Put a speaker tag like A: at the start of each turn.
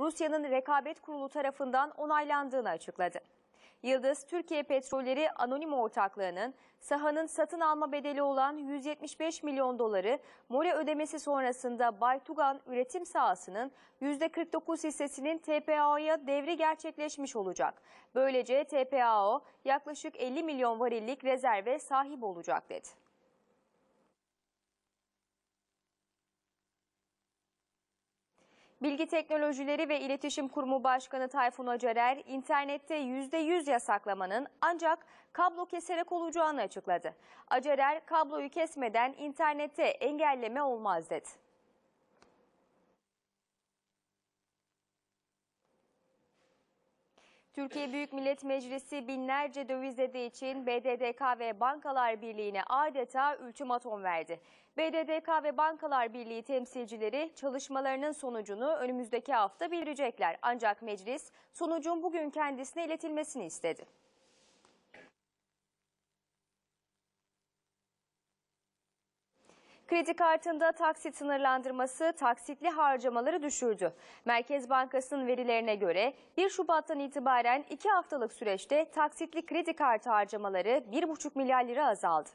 A: Rusya'nın rekabet kurulu tarafından onaylandığını açıkladı. Yıldız, Türkiye Petrolleri Anonim Ortaklığı'nın sahanın satın alma bedeli olan 175 milyon doları mole ödemesi sonrasında Baytugan üretim sahasının %49 hissesinin TPAO'ya devri gerçekleşmiş olacak. Böylece TPAO yaklaşık 50 milyon varillik rezerve sahip olacak dedi. Bilgi Teknolojileri ve İletişim Kurumu Başkanı Tayfun Acarer, internette %100 yasaklamanın ancak kablo keserek olacağını açıkladı. Acarer, kabloyu kesmeden internette engelleme olmaz dedi. Türkiye Büyük Millet Meclisi binlerce döviz ödediği için BDDK ve Bankalar Birliği'ne adeta ultimatom verdi. BDDK ve Bankalar Birliği temsilcileri çalışmalarının sonucunu önümüzdeki hafta bildirecekler. Ancak meclis sonucun bugün kendisine iletilmesini istedi. Kredi kartında taksit sınırlandırması taksitli harcamaları düşürdü. Merkez Bankası'nın verilerine göre 1 Şubat'tan itibaren 2 haftalık süreçte taksitli kredi kartı harcamaları 1,5 milyar lira azaldı.